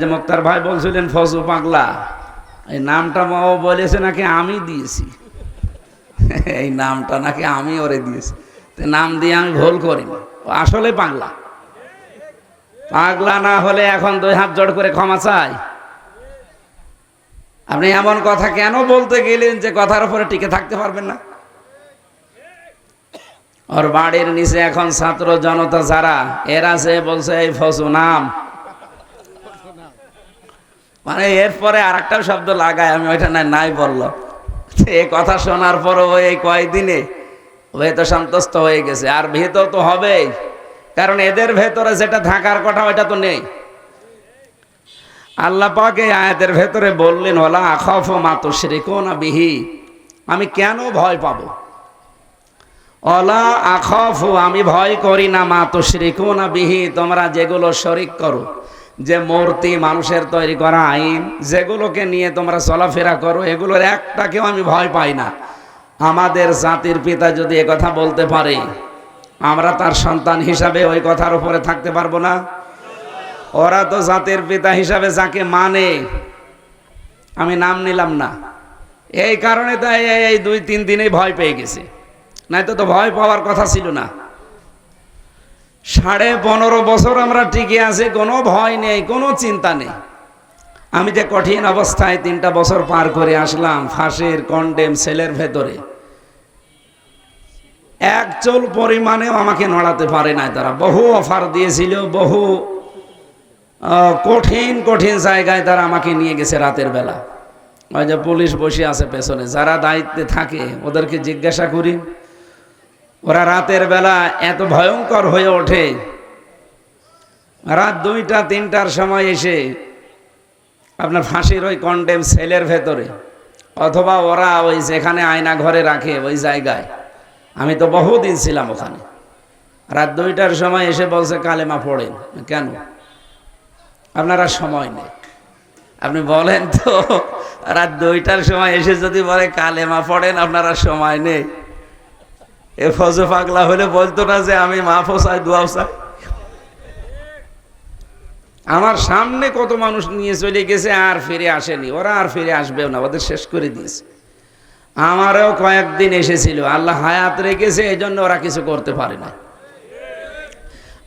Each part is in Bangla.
যে মুক্তার ভাই বলছিলেন ফজু পাগলা। এই নামটা ও বলেছে নাকি আমি দিয়েছি? এই নামটা নাকি আমি ওরে দিয়েছি। নাম দিয়ে আমি ভুল করিনি। আসলে পাগলা। পাগলা না হলে এখন দুই হাত জোড় করে ক্ষমা চাই। আপনি এমন কথা কেন বলতে গেলেন যে কথার উপরে টিকে থাকতে পারবেন না? ওর বাড়ির নিচে এখন ছাত্র জনতা যারা, এরা সে বলছে এই ফসু নাম মানে এরপরে আর একটা শব্দ লাগায়, আমি ওইটা নাই নাই বলল। এ কথা শোনার পর ও এই কয়দিনে ও তো সন্তুষ্ট হয়ে গেছে। আর ভেতর তো হবেই, কারণ এদের ভেতরে যেটা থাকার কথা ওইটা তো নেই। আল্লাহ পাক আয়াতের ভেতরে বললেন ওলা আখফ মাতো শ্রীকোনা বিহি। আমি কেন ভয় পাবো? অলা আখফ, আমি ভয় করি না মা তো শ্রীকোনা বিহি। তোমরা যেগুলো শরিক করো যে মূর্তি মানুষের তৈরি করা আইন, যেগুলোকে নিয়ে তোমরা চলাফেরা করো, এগুলোর একটাকেও আমি ভয় পাই না। আমাদের জাতির পিতা যদি কথা বলতে পারে, আমরা তার সন্তান হিসাবে ওই কথার উপরে থাকতে পারব না। ওরা তো জাতির পিতা হিসাবে যাকে মানে আমি নাম নিলাম না। এই কারণে তো এই- দুই তিন দিনেই ভয় পেয়ে গেছে। নয়তো তো ভয় পাওয়ার কথা ছিল না। সাড়ে পনেরো বছর আমরা টিকে আছি, কোনো ভয় নেই, কোনো চিন্তা নেই। আমি যে কঠিন অবস্থায় তিনটা বছর পার করে আসলাম, ফাঁসির কন্ডেম সেলের ভেতরে। এক চুল পরিমাণেও আমাকে নড়াতে পারে নাই তারা। বহু অফার দিয়েছিল, বহু কঠিন কঠিন জায়গায় তারা আমাকে নিয়ে গেছে রাতের বেলা। ওই যে পুলিশ বসে আছে পেছনে, যারা দায়িত্বে থাকে, ওদেরকে জিজ্ঞাসা করি ওরা রাতের বেলা এত ভয়ঙ্কর হয়ে ওঠে। রাত দুইটা, তিনটার সময় এসে আপনার ফাঁসির ওই কন্ডেম সেলের ভেতরে, অথবা ওরা ওই যেখানে আয়না ঘরে রাখে ওই জায়গায়। আমি তো বহুদিন ছিলাম ওখানে। রাত দুইটার সময় এসে বলছে, কালেমা পড়েন। কেন? আপনারা সময় নেই। আপনি বলেন তো, রাত দুইটার সময় এসে যদি বলে, কালেমা পড়েন, আপনারা সময় নেই। এ ফজো হলে বলতো না যে আমি মাফও চাই দোয়াও চাই আমার সামনে কত মানুষ নিয়ে চলে গেছে, আর ফিরে আসেনি। ওরা আর ফিরে আসবেও না, ওদের শেষ করে দিয়েছে। আমারও কয়েকদিন এসেছিল, আল্লাহ হায়াত রেখেছে এই জন্য ওরা কিছু করতে পারে না।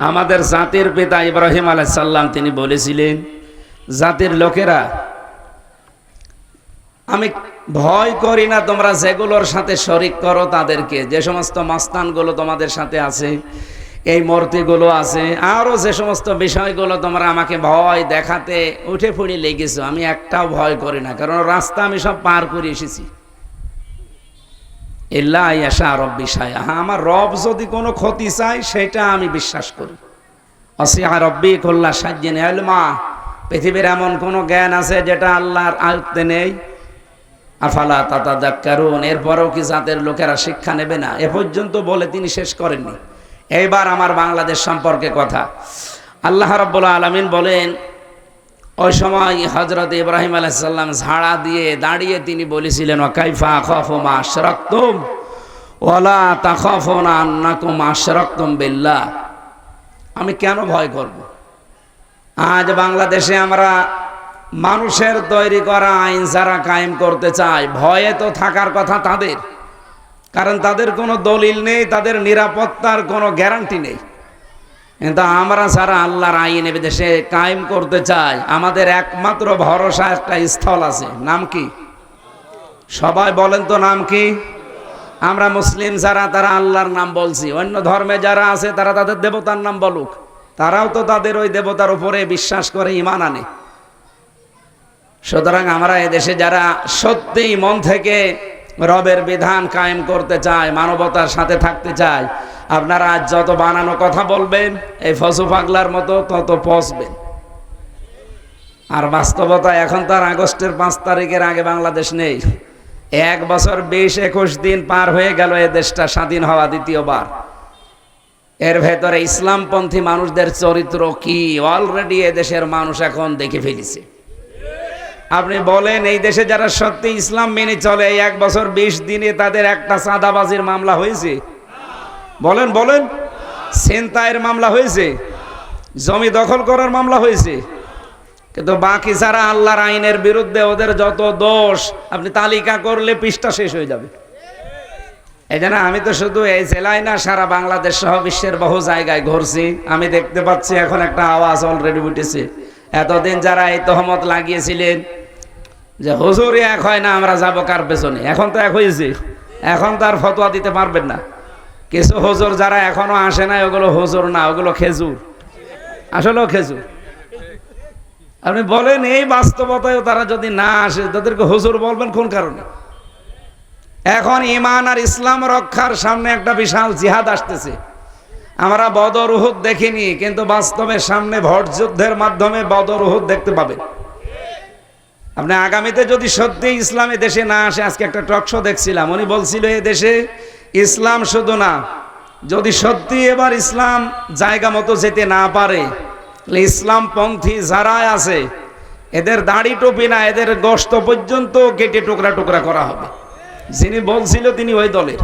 আমাদের জাতির পিতা ইব্রাহিম আলাইসাল্লাম তিনি বলেছিলেন, জাতির লোকেরা আমি ভয় করি না, তোমরা যেগুলোর সাথে শরিক করো তাদেরকে। যে সমস্ত মাস্তানগুলো তোমাদের সাথে আছে, এই মূর্তিগুলো আছে, আরও যে সমস্ত বিষয়গুলো তোমরা আমাকে ভয় দেখাতে উঠে ফুড়ে লেগেছো, আমি একটাও ভয় করি না, কারণ রাস্তা আমি সব পার করে এসেছি। ইল্লা ইয়াশা রব্বি সায়া হ্যাঁ আমার রব যদি কোনো ক্ষতি চায়, সেটা আমি বিশ্বাস করি। অসিয়া রব্বি কল্লা সাজ্জেন এলমা পৃথিবীর এমন কোনো জ্ঞান আছে যেটা আল্লাহর আয়ত্তে নেই আফালা তাতা দাক্কারুন এরপরেও কি জাতের লোকেরা শিক্ষা নেবে না? এ পর্যন্ত বলে তিনি শেষ করেননি। এইবার আমার বাংলাদেশ সম্পর্কে কথা। আল্লাহ রব্বুল আলমিন বলেন, ওই সময় হজরত ইব্রাহিম আলাইসাল্লাম ঝাড়া দিয়ে দাঁড়িয়ে তিনি বলেছিলেন কাইফা খফমা আশরাক্তুম ওলা তাখফনা আন্নাকুম আশরাক্তুম বিল্লাহ। আমি কেন ভয় করব? আজ বাংলাদেশে আমরা মানুষের তৈরি করা আইন যারা কায়েম করতে চায়, ভয়ে তো থাকার কথা তাদের। কারণ তাদের কোনো দলিল নেই, তাদের নিরাপত্তার কোনো গ্যারান্টি নেই। কিন্তু আমরা যারা আল্লাহর আইন দেশে কায়েম করতে চাই, আমাদের একমাত্র ভরসা একটা স্থল আছে। নাম কি? সবাই বলেন তো নাম কি? আমরা মুসলিম যারা, তারা আল্লাহর নাম বলছি। অন্য ধর্মে যারা আছে, তারা তাদের দেবতার নাম বলুক। তারাও তো তাদের ওই দেবতার উপরে বিশ্বাস করে ইমান আনে। সুতরাং আমরা এদেশে যারা সত্যিই মন থেকে রবের বিধান কায়েম করতে চায়, মানবতার সাথে থাকতে চায়, আপনারা আজ যত বানানো কথা বলবেন, এই ফসু পাগলার মতো তত পচবেন। আর বাস্তবতা এখন তার আগস্টের পাঁচ তারিখের আগে বাংলাদেশ নেই। এক বছর বিশ একুশ দিন পার হয়ে গেল এ দেশটা স্বাধীন হওয়া দ্বিতীয়বার। এর ভেতরে ইসলামপন্থী মানুষদের চরিত্র কি? অলরেডি এ দেশের মানুষ এখন দেখে ফেলেছে। আপনি বলেন, এই দেশে যারা সত্যি ইসলাম মেনে চলে, এই এক বছর বিশ দিনে তাদের একটা চাঁদাবাজির মামলা হয়েছে? বলেন বলেন। সেন্তায়ের মামলা হয়েছে? জমি দখল করার মামলা হয়েছে? কিন্তু বাকি যারা আল্লাহর আইনের বিরুদ্ধে ওদের যত দোষ, আপনি তালিকা করলে পৃষ্ঠা শেষ হয়ে যাবে। এই জন্য আমি তো শুধু এই জেলায় না, সারা বাংলাদেশ সহ বিশ্বের বহু জায়গায় ঘুরছি। আমি দেখতে পাচ্ছি এখন একটা আওয়াজ অলরেডি উঠেছে। এতদিন যারা এই তহমত লাগিয়েছিলেন যে হুজুর এক হয় না, আমরা যাব কার পেছনে? এখন তো এক হয়েছে। এখন তো আর ফতোয়া দিতে পারবেন না। কিছু হুজুর যারা এখনও আসে না ওগুলো হুজুর না, ওগুলো খেজুর। আসলেও খেজুর। আপনি বলেন, এই বাস্তবতায় তারা যদি না আসে, তাদেরকে হুজুর বলবেন কোন কারণে? এখন ইমান আর ইসলাম রক্ষার সামনে একটা বিশাল জিহাদ আসতেছে। আমরা বদর উহুদ দেখিনি, কিন্তু বাস্তবের সামনে ভোট যুদ্ধের মাধ্যমে বদর উহুদ দেখতে পাবেন আপনি আগামীতে যদি সত্যি ইসলামী দেশে না আসে, আজকে একটা টকশো দেখছিলাম, উনি বলছিল, এ দেশে ইসলাম শুধু না, যদি সত্যি এবার ইসলাম জায়গা মতো যেতে না পারে ইসলাম পন্থী যারাই আছে, এদের দাড়ি টুপি না, এদের গোস্ত পর্যন্ত কেটে টুকরা টুকরা করা হবে। যিনি বলছিল, তিনি ওই দলের।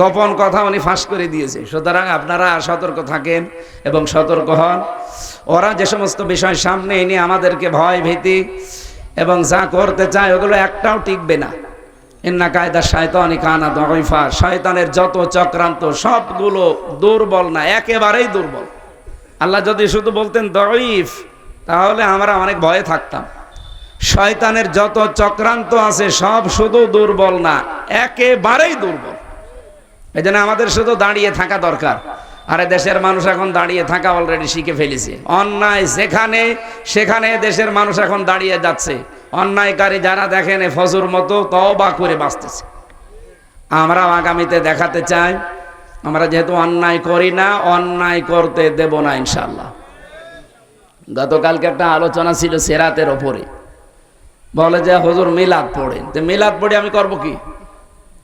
গোপন কথা উনি ফাঁস করে দিয়েছে। সুতরাং আপনারা সতর্ক থাকেন এবং সতর্ক হন। ওরা যে সমস্ত বিষয় সামনে এনে আমাদেরকে ভয় ভীতি এবং যা করতে চায় ওগুলো একটাও টিকবে না। ইন্না কায়দা শয়তানি কানা দগইফা শয়তানের যত চক্রান্ত, সবগুলো দুর্বল না, একেবারেই দুর্বল। আল্লাহ যদি শুধু বলতেন দইফ তাহলে আমরা অনেক ভয়ে থাকতাম। শয়তানের যত চক্রান্ত আছে, সব শুধু দুর্বল না, একেবারেই দুর্বল। এই আমাদের শুধু দাঁড়িয়ে থাকা দরকার। আরে দেশের মানুষ এখন দাঁড়িয়ে থাকা অলরেডি শিখে ফেলেছে। অন্যায় যেখানে, সেখানে দেশের মানুষ এখন দাঁড়িয়ে যাচ্ছে। অন্যায়কারী যারা দেখেন ফজুর মতো তবা করে বাঁচতেছে। আমরাও আগামীতে দেখাতে চাই, আমরা যেহেতু অন্যায় করি না, অন্যায় করতে দেব না ইনশাল্লাহ গতকালকে একটা আলোচনা ছিল সেরাতের ওপরে। বলে যে, হজুর মিলাদ পড়ে মিলাদ পড়ে আমি করব কি?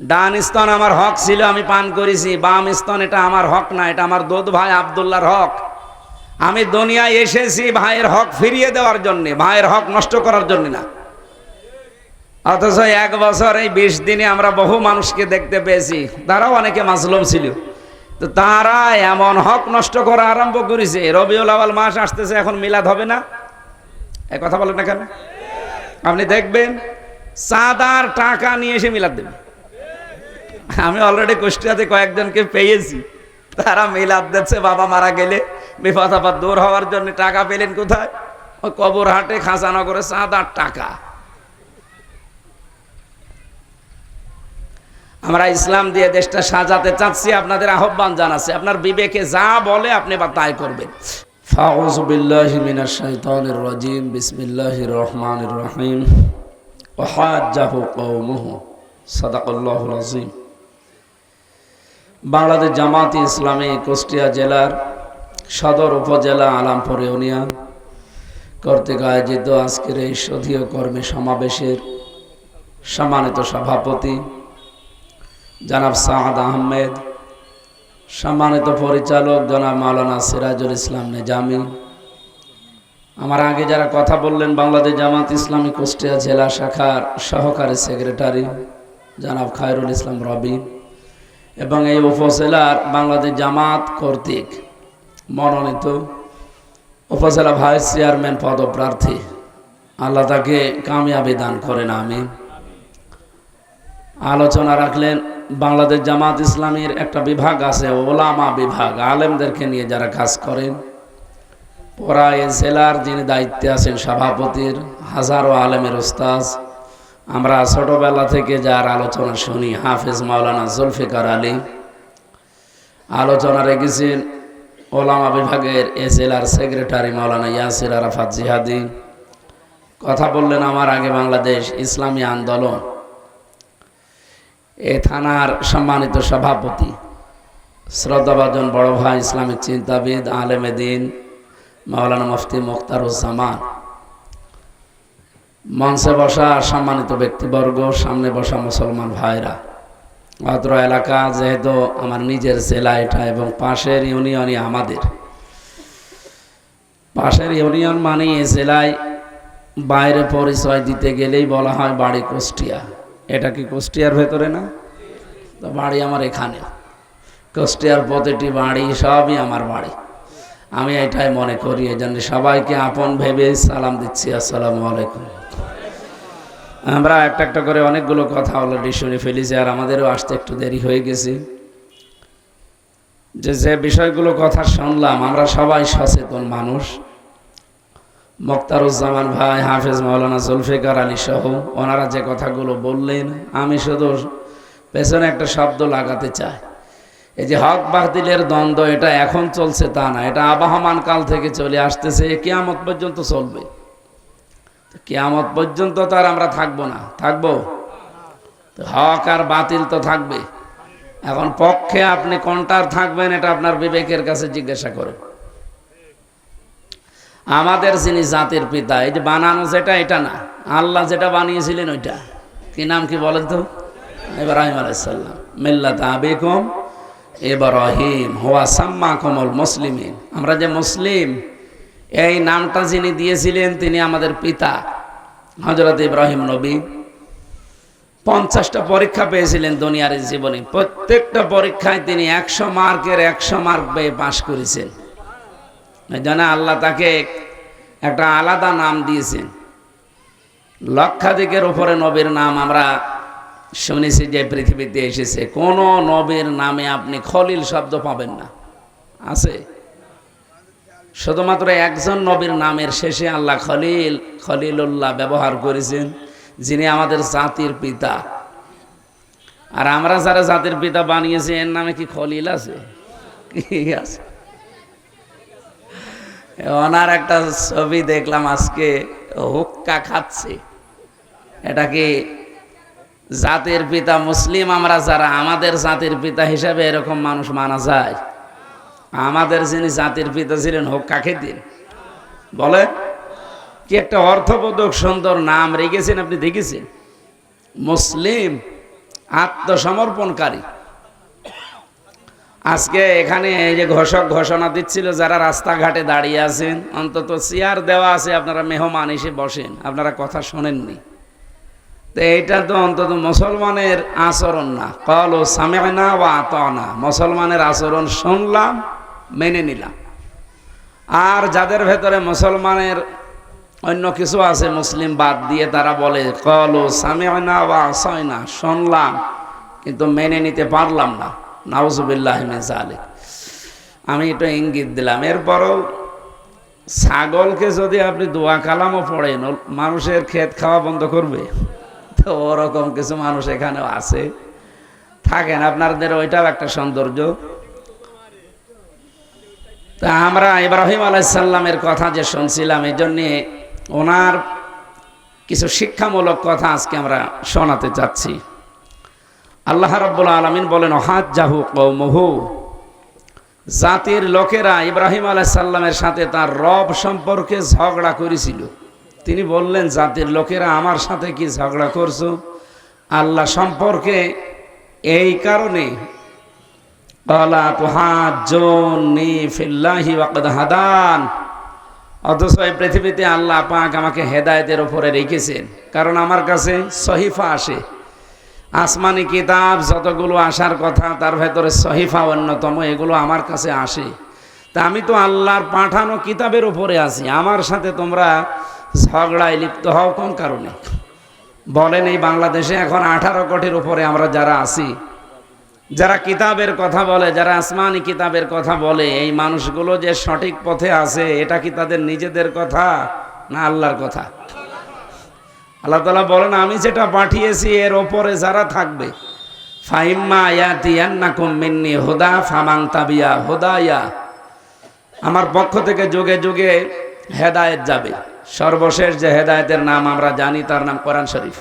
ডান স্তন আমার হক ছিল, আমি পান করেছি। বাম স্তন, এটা আমার হক না, এটা আমার দোদ ভাই আবদুল্লাহর হক। আমি দুনিয়ায় এসেছি ভাইয়ের হক ফিরিয়ে দেওয়ার জন্য, ভাইয়ের হক নষ্ট করার জন্য না। অথচ এক বছর এই বিশ দিনে আমরা বহু মানুষকে দেখতে পেয়েছি, তারাও অনেকে মাসলুম ছিল। তো তারা এমন হক নষ্ট করা আরম্ভ করেছে। রবিউল আওয়াল মাস আসতেছে, এখন মিলাদ হবে না? এ কথা বলেন না কেন? আপনি দেখবেন, চাঁদার টাকা নিয়ে এসে মিলাদ দেবেন আমি অলরেডি কুষ্টিয়াতে কয়েকজনকে পেয়েছি। তারা মিলাদ দিচ্ছে, বাবা মারা গেলে। বিপদ আপদ দূর হওয়ার জন্য টাকা পেলেন কোথায়? ওই কবর হাটে খাঁচানগরে চাঁদার টাকা। আমরা ইসলাম দিয়ে দেশটা সাজাতে চাচ্ছি, আপনাদের আহ্বান জানাচ্ছি। আপনার বিবেকে যা বলে আপনি বা তাই করবেন। ফাউজ বিল্লাহ মিনাশ শাইতানির রাজিম, বিসমিল্লাহির রহমানির রহিম। ওয়াহাজ্জাহু কওমুহু, সাদাকাল্লাহুল আযীম। বাংলাদেশ জামাতি ইসলামী কুষ্টিয়া জেলার সদর উপজেলা আলামপুর ইউনিয়ন কর্তৃক আয়োজিত আজকের এই সধীয় কর্মী সমাবেশের সম্মানিত সভাপতি জনাব সাহাদ আহমেদ, সম্মানিত পরিচালক জনাব মাওলানা সিরাজুল ইসলাম নিজামি। আমার আগে যারা কথা বললেন, বাংলাদেশ জামাত ইসলামী কুষ্টিয়া জেলা শাখার সহকারী সেক্রেটারি জনাব খায়রুল ইসলাম রবি এবং এই উপজেলার বাংলাদেশ জামাত কর্তৃক মনোনীত উপজেলা ভাইস চেয়ারম্যান পদপ্রার্থী। আল্লাহ তাকে কামিয়াবি দান করেন আমি আলোচনা রাখলেন, বাংলাদেশ জামাত ইসলামীর একটা বিভাগ আছে, ওলামা বিভাগ। আলেমদেরকে নিয়ে যারা কাজ করেন পরা এ জেলার যিনি দায়িত্বে আছেন, সভাপতির হাজারো আলেমের ওস্তাজ আমরা ছোটবেলা থেকে যার আলোচনা শুনি, হাফিজ মাওলানা জুলফিকার আলী। আলোচনা রেখেছেন ওলামা বিভাগের এ জেলার সেক্রেটারি মাওলানা ইয়াসির আরাফাত জিহাদি। কথা বললেন আমার আগে বাংলাদেশ ইসলামী আন্দোলন। এ থানার সম্মানিত সভাপতি, শ্রদ্ধাভাজন বড় ভাই ইসলামিক চিন্তাবিদ, আলেমে দিন, মাওলানা মুফতি মুখতারুজ্জামান মঞ্চে বসা সম্মানিত ব্যক্তিবর্গ, সামনে বসা মুসলমান ভাইরা। অত্র এলাকা যেহেতু আমার নিজের জেলা এটা এবং পাশের ইউনিয়নই আমাদের। পাশের ইউনিয়ন মানে এ জেলায় বাইরে পরিচয় দিতে গেলেই বলা হয় বাড়ি কুষ্টিয়া। এটা কি কুষ্টিয়ার ভেতরে না? তো বাড়ি আমার এখানে কুষ্টিয়ার প্রতিটি বাড়ি সবই আমার বাড়ি। আমি এটাই মনে করি এই জন্য সবাইকে আপন ভেবে সালাম দিচ্ছি। আসসালামু আলাইকুম। আমরা একটা একটা করে অনেকগুলো কথা অলরেডি শুনে ফেলেছি আর আমাদেরও আসতে একটু দেরি হয়ে গেছে। যে যে বিষয়গুলো কথা শুনলাম, আমরা সবাই সচেতন মানুষ। মোক্তারুজ্জামান ভাই, হাফেজ মাওলানা জুলফিকার আলী সহ ওনারা যে কথাগুলো বললেন, আমি শুধু পেছনে একটা শব্দ লাগাতে চাই। এই যে হক বাহদিলের দ্বন্দ্ব, এটা এখন চলছে তা না, এটা আবাহমান কাল থেকে চলে আসতেছে কেয়ামত পর্যন্ত চলবে। কেয়ামত পর্যন্ত তো আর আমরা থাকব না। থাকব? হক আর বাতিল তো থাকবে। এখন পক্ষে আপনি কোনটার থাকবেন এটা আপনার বিবেকের কাছে জিজ্ঞাসা করেন। আমাদের যিনি জাতির পিতা, এই যে বানানো যেটা, এটা না। আল্লাহ যেটা বানিয়েছিলেন ওইটা। কি নাম কি বলেন তো? ইব্রাহিম আলাইসাল্লাম মিল্লাত আবেকম ইব্রাহিম হোয়া সাম্মা কমল মুসলিমিন। আমরা যে মুসলিম এই নামটা যিনি দিয়েছিলেন তিনি আমাদের পিতা হজরত ইব্রাহিম নবী। পঞ্চাশটা পরীক্ষা পেয়েছিলেন দুনিয়ার জীবনে। প্রত্যেকটা পরীক্ষায় তিনি একশো মার্কের একশো মার্ক পেয়ে পাশ করেছেন। যেন আল্লাহ তাকে একটা আলাদা নাম দিয়েছেন। লক্ষাধিকের উপরে নবীর নাম আমরা শুনেছি যে পৃথিবীতে এসেছে। কোন নবীর নামে আপনি খলিল শব্দ পাবেন না। আছে? শুধুমাত্র একজন নবীর নামের শেষে আল্লাহ খলিল, খলিলুল্লাহ ব্যবহার করেছেন, যিনি আমাদের জাতির পিতা। আর আমরা যারা জাতির পিতা বানিয়েছি, এর নামে কি খলিল আছে? আছে? ওনার একটা ছবি দেখলাম আজকে, হুক্কা খাচ্ছে। এটা কি জাতির পিতা মুসলিম? আমরা যারা আমাদের জাতির পিতা হিসাবে এরকম মানুষ মানা যায়। আমাদের যিনি জাতির পিতা ছিলেন হুক্কা খেতেন বলে, কি একটা অর্থবোধক সুন্দর নাম রেখেছেন আপনি দেখেছেন? মুসলিম আত্মসমর্পণকারী। আজকে এখানে এই যে ঘোষক ঘোষণা দিচ্ছিল, যারা রাস্তাঘাটে দাঁড়িয়ে আছেন, অন্তত চেয়ার দেওয়া আছে, আপনারা মেহমান এসে বসেন, আপনারা কথা শোনেননি। তো এইটা তো অন্তত মুসলমানের আচরণ না। কল ও সামেনা বা আতনা, মুসলমানের আচরণ শুনলাম মেনে নিলাম। আর যাদের ভেতরে মুসলমানের অন্য কিছু আছে, মুসলিম বাদ দিয়ে তারা বলে, কল ও সামেনা বা আসয়না শুনলাম, কিন্তু মেনে নিতে পারলাম না। নাউজুবিল্লাহ আলী আমি একটু ইঙ্গিত দিলাম। এরপরও ছাগলকে যদি আপনি দোয়া কালামও পড়েন মানুষের ক্ষেত খাওয়া বন্ধ করবে? তো ওরকম কিছু মানুষ এখানেও আছে। থাকেন, আপনাদের ওইটাও একটা সৌন্দর্য। তা আমরা ইব্রাহিম আলাইসাল্লামের কথা যে শুনছিলাম, এই জন্যে ওনার কিছু শিক্ষামূলক কথা আজকে আমরা শোনাতে চাচ্ছি। আল্লাহ রব্বুল আলমিন বলেন হাত জাহু কৌমহু জাতির লোকেরা ইব্রাহিম আলাইসাল্লামের সাথে তার রব সম্পর্কে ঝগড়া করেছিল। তিনি বললেন, জাতির লোকেরা আমার সাথে কি ঝগড়া করছ? আল্লাহ সম্পর্কে এই কারণে হাদান অথচ এই পৃথিবীতে আল্লাহ পাক আমাকে হেদায়তের ওপরে রেখেছেন। কারণ আমার কাছে সহিফা আসে। আসমানি কিতাব যতগুলো আসার কথা, তার ভেতরে সহিফা অন্যতম, এগুলো আমার কাছে আসে। তা আমি তো আল্লাহর পাঠানো কিতাবের উপরে আছি। আমার সাথে তোমরা ঝগড়ায় লিপ্ত হও কোন কারণে? বলেন এই বাংলাদেশে এখন আঠারো কোটির উপরে আমরা যারা আছি যারা কিতাবের কথা বলে, যারা আসমানি কিতাবের কথা বলে, এই মানুষগুলো যে সঠিক পথে আছে, এটা কি তাদের নিজেদের কথা না আল্লাহর কথা? আল্লাহ তালা বলেন, আমি যেটা পাঠিয়েছি, এর ওপরে যারা থাকবে হুদা ফামাং তাবিয়া আমার পক্ষ থেকে যুগে যুগে হেদায়েত যাবে। সর্বশেষ যে হেদায়েতের নাম আমরা জানি, তার নাম কোরআন শরীফ।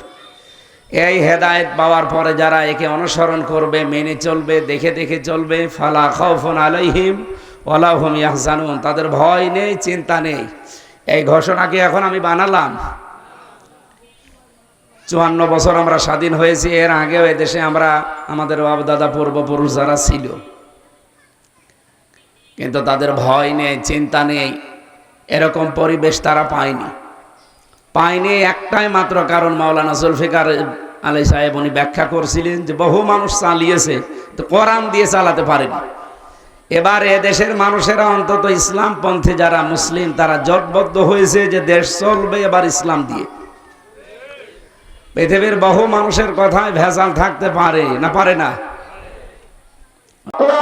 এই হেদায়েত পাওয়ার পরে যারা একে অনুসরণ করবে, মেনে চলবে, দেখে দেখে চলবে, ফালা খাউফুন আলাইহিম ওয়ালাহুম ইয়াহজানুন। তাদের ভয় নেই, চিন্তা নেই। এই ঘোষণাকে এখন আমি বানালাম? চুয়ান্ন বছর আমরা স্বাধীন হয়েছি, এর আগেও দেশে আমরা, আমাদের বাপদাদা পূর্বপুরুষ যারা ছিল। কিন্তু তাদের ভয় নেই, চিন্তা নেই। এরকম পরিবেশ তারা পায়নি। পায়নি একটাই মাত্র কারণ মাওলানা জুলফিকার আলী সাহেব উনি ব্যাখ্যা করছিলেন যে বহু মানুষ চালিয়েছে, তো কোরআন দিয়ে চালাতে পারেনি। এবার এ দেশের মানুষেরা অন্তত ইসলামপন্থী যারা মুসলিম, তারা জটবদ্ধ হয়েছে যে দেশ চলবে এবার ইসলাম দিয়ে। পৃথিবীর বহু মানুষের কথায় ভেজাল থাকতে পারে না পারে না? আমরা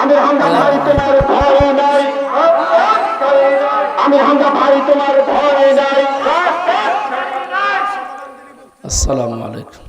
আমি হামদা ভাই তোমার ভয় নাই আসসালামু আলাইকুম।